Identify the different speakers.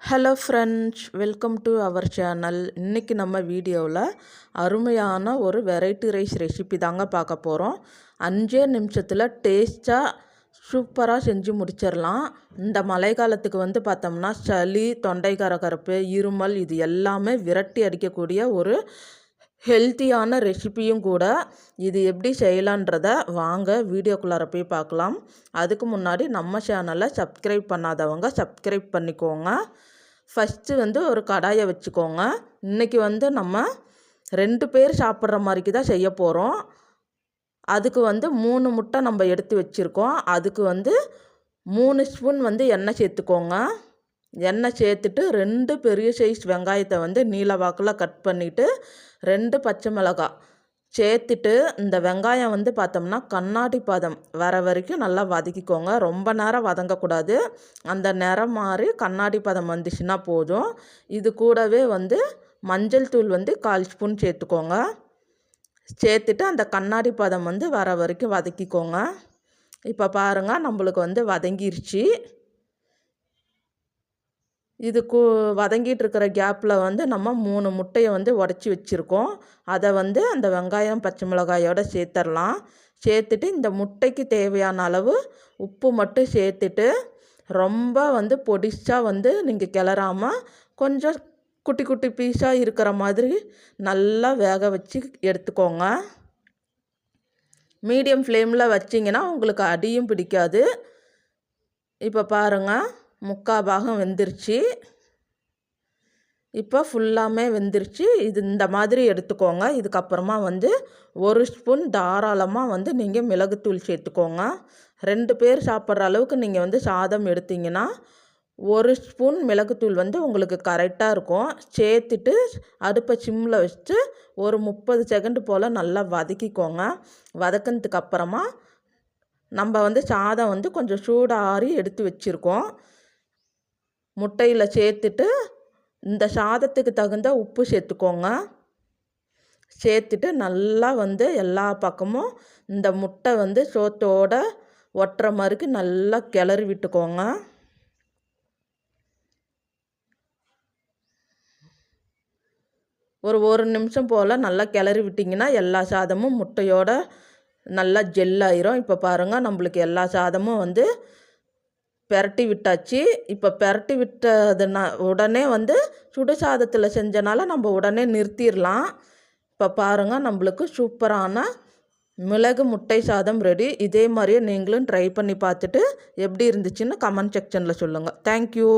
Speaker 1: Hello friends welcome to our channel இன்றைக்கி நம்ம வீடியோவில் அருமையான ஒரு வெரைட்டி ரைஸ் ரெசிபி தாங்க பார்க்க போகிறோம் அஞ்சே நிமிஷத்தில் டேஸ்ட்டாக சூப்பராக செஞ்சு முடிச்சிடலாம் இந்த மழை காலத்துக்கு வந்து பார்த்தோம்னா சளி தொண்டை கரகரப்பு இருமல் இது எல்லாமே விரட்டி அடிக்கக்கூடிய ஒரு ஹெல்த்தியான ரெசிபியும் கூட இது எப்படி செய்யலான்றத வாங்க வீடியோக்குள்ளார போய் பார்க்கலாம். அதுக்கு முன்னாடி நம்ம சேனலை சப்ஸ்கிரைப் பண்ணாதவங்க சப்ஸ்கிரைப் பண்ணிக்கோங்க. ஃபஸ்ட்டு வந்து ஒரு கடாயை வச்சுக்கோங்க. இன்றைக்கி வந்து நம்ம ரெண்டு பேர் சாப்பிட்ற மாதிரிக்கு தான் செய்ய போகிறோம் அதுக்கு வந்து மூணு முட்டை நம்ம எடுத்து வச்சுருக்கோம். அதுக்கு வந்து மூணு ஸ்பூன் வந்து எண்ணெய் சேர்த்துக்கோங்க. எண்ணெய் சேர்த்துட்டு ரெண்டு பெரிய சைஸ் வெங்காயத்தை வந்து நீல வாக்கில் கட் பண்ணிவிட்டு ரெண்டு பச்சை மிளகாய் சேர்த்துட்டு இந்த வெங்காயம் வந்து பார்த்தோம்னா கண்ணாடி பதம் வர வரைக்கும் நல்லா வதக்கிக்கோங்க. ரொம்ப நேரம் வதங்கக்கூடாது. அந்த நிறம் மாதிரி கண்ணாடி பதம் வந்துச்சுன்னா போதும். இது கூடவே வந்து மஞ்சள் தூள் வந்து கால் ஸ்பூன் சேர்த்துக்கோங்க. சேர்த்துட்டு அந்த கண்ணாடி பதம் வந்து வர வரைக்கும் வதக்கிக்கோங்க. இப்போ பாருங்கள் நம்மளுக்கு வந்து வதங்கிருச்சு. இது கு வதங்கிட்டு இருக்கிற கேப்பில் வந்து நம்ம மூணு முட்டையை வந்து உடச்சி வச்சுருக்கோம். அதை வந்து அந்த வெங்காயம் பச்சை மிளகாயோடு சேர்த்துடலாம் சேர்த்துட்டு இந்த முட்டைக்கு தேவையான அளவு உப்பு மட்டும் சேர்த்துட்டு ரொம்ப வந்து பொடிசாக வந்து நீங்கள் கிளறாமல் கொஞ்சம் குட்டி குட்டி பீஸாக இருக்கிற மாதிரி நல்லா வேக வச்சு எடுத்துக்கோங்க. மீடியம் ஃப்ளேமில் வச்சிங்கன்னா உங்களுக்கு அடியும் பிடிக்காது. இப்போ பாருங்கள் முக்கால் பாகம் வெந்துருச்சு. இப்போ ஃபுல்லாமே வெந்துருச்சு. இது இந்த மாதிரி எடுத்துக்கோங்க. இதுக்கப்புறமா வந்து ஒரு ஸ்பூன் தாராளமாக வந்து நீங்கள் மிளகுத்தூள் சேர்த்துக்கோங்க. ரெண்டு பேர் சாப்பிட்ற அளவுக்கு நீங்கள் வந்து சாதம் எடுத்தீங்கன்னா ஒரு ஸ்பூன் மிளகுத்தூள் வந்து உங்களுக்கு கரெக்டாக இருக்கும். சேர்த்துட்டு அடுப்பை சிம்மில் வச்சுட்டு ஒரு முப்பது செகண்டு போல் நல்லா வதக்கிக்கோங்க. வதக்கினதுக்கு அப்புறமா நம்ம வந்து சாதம் வந்து கொஞ்சம் சூடாறி எடுத்து வச்சுருக்கோம். முட்டையில் சேர்த்துட்டு இந்த சாதத்துக்கு தகுந்த உப்பு சேர்த்துக்கோங்க. சேர்த்துட்டு நல்லா வந்து எல்லா பக்கமும் இந்த முட்டை வந்து சோத்தோட ஒட்டுற மாதிரிக்கு நல்லா கிளறி விட்டுக்கோங்க. ஒரு ஒரு நிமிஷம் போல் நல்லா கிளறி விட்டிங்கன்னா எல்லா சாதமும் முட்டையோட நல்லா ஜெல்லாயிரும் இப்போ பாருங்கள் நம்மளுக்கு எல்லா சாதமும் வந்து பெரட்டி விட்டாச்சு. இப்போ பெரட்டி விட்டதுனா உடனே வந்து சுடு சாதத்தில் செஞ்சனால நம்ம உடனே நிறுத்திடலாம் இப்போ பாருங்கள் நம்மளுக்கு சூப்பரான மிளகு முட்டை சாதம் ரெடி இதே மாதிரியே நீங்களும் ட்ரை பண்ணி பார்த்துட்டு எப்படி இருந்துச்சுன்னு கமெண்ட் செக்ஷனில் சொல்லுங்கள் தேங்க்யூ